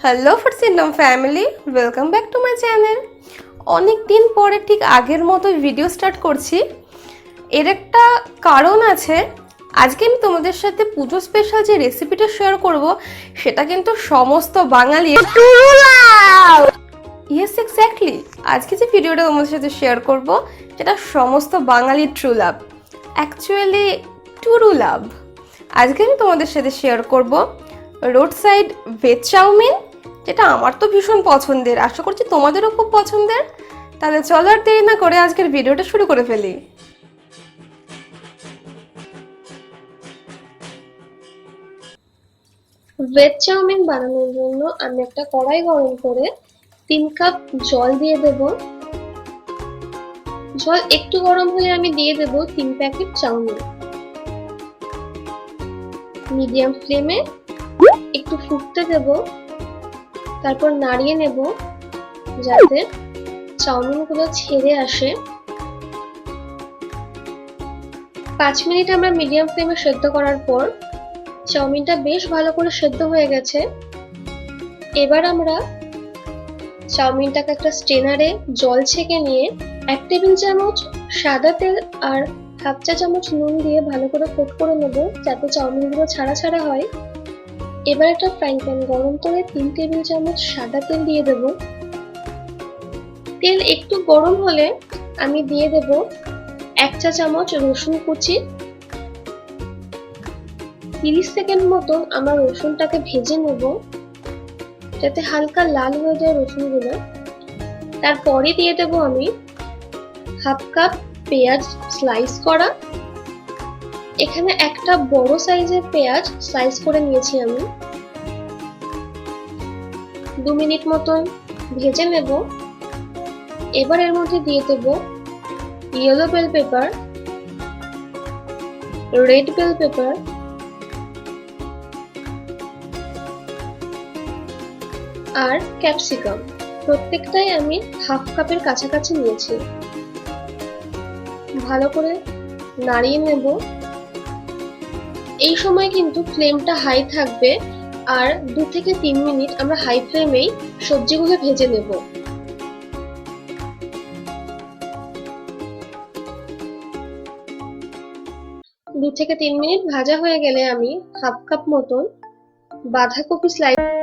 Hello ফরসিনম family welcome back to my channel অনেক দিন পরে ঠিক আগের মতো ভিডিও স্টার্ট করছি। এর একটা কারণ আছে। আজকে আমি তোমাদের সাথে পুজো স্পেশাল যে রেসিপিটা শেয়ার করব সেটা কিন্তু সমস্ত বাঙালি ইয়েস এক্স্যাক্টলি আজকে যে ভিডিওটা তোমাদের সাথে শেয়ার করব সেটা সমস্ত বাঙালির true love actually true love আজকে আমি তোমাদের সাথে শেয়ার করব রোড সাইড ভেজ চাউমিন যেটা আমার তো ভীষণ পছন্দের। আশা করছি তোমাদেরও খুব পছন্দের। তাহলে চলো আর দেরি না করে আজকের ভিডিওটা শুরু করে ফেলি। ভেজ চাউমিন বানানোর জন্য আমি একটা কড়াই গরম করে তিন কাপ জল দিয়ে দেব। জল একটু গরম হলে আমি দিয়ে দেব তিন প্যাকেট চাউমিন। মিডিয়াম ফ্লেমে একটু ফুটতে দেব। তারপর নাড়িয়ে নেব যাতে চাউমিনগুলো ছেড়ে আসে। পাঁচ মিনিট আমরা মিডিয়াম ফ্লেমে সেদ্ধ করার পর চাউমিনটা বেশ ভালো করে সেদ্ধ হয়ে গেছে। এবার আমরা চাউমিনটাকে একটা স্ট্রেনারে জল ছেঁকে নিয়ে এক টেবিল চামচ সাদা তেল আর হাফ চা চামচ নুন দিয়ে ভালো করে কোট করে নেব যাতে চাউমিনগুলো ছাড়া ছাড়া হয়। এবার একটা ফ্রাইং প্যান গরম করে তিন টেবিল চামচ সাদা তেল দিয়ে দেব। তেল একটু গরম হলে আমি দিয়ে দেব এক চা চামচ রসুন কুচি। তিরিশ সেকেন্ড মতন আমার রসুনটাকে ভেজে নেব, যাতে হালকা লাল হয়ে যায় রসুনগুলো। তারপরে দিয়ে দেব আমি হাফ কাপ পেঁয়াজ স্লাইস করা। এখানে একটা বড় সাইজের পেঁয়াজ স্লাইস করে নিয়েছি আমি। দু মিনিট মতন ভেজে নেব। এবার এর মধ্যে দিয়ে দেব yellow bell pepper red bell pepper আর ক্যাপসিকাম প্রত্যেকটাই আমি হাফ কাপের কাছাকাছি নিয়েছি। ভালো করে নাড়িয়ে নেব। এই সময় কিন্তু ফ্লেমটা হাই থাকবে আর দু থেকে তিন মিনিট আমরা হাই ফ্লেমেই সবজিগুলো ভেজে নেব। দু থেকে তিন মিনিট ভাজা হয়ে গেলে আমি হাফ কাপ মতন বাঁধাকপি স্লাইস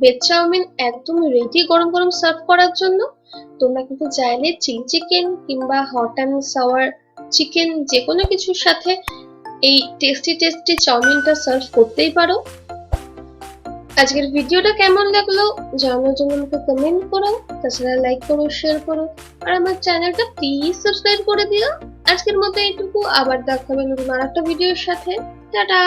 ভেজ চাউমিন একদম রেডি গরম গরম সার্ভ করার জন্য। তোমরা কিন্তু চাইলে চিলি চিকেন কিংবা হট অ্যান্ড সাওয়ার চিকেন যে কোনো কিছুর সাথে এই টেস্টি টেস্টি চাউমিনটা সার্ভ করতেই পারো। আজকের ভিডিওটা কেমন লাগল জানানোর জন্য আমাকে কমেন্ট করো, তাছাড়া লাইক করো শেয়ার করো, আর আমার চ্যানেলটা প্লিজ সাবস্ক্রাইব করে দিও। আজকের মতো এইটুকু, আবার দেখা হবে নতুন আর একটা ভিডিওর সাথে। টাটা!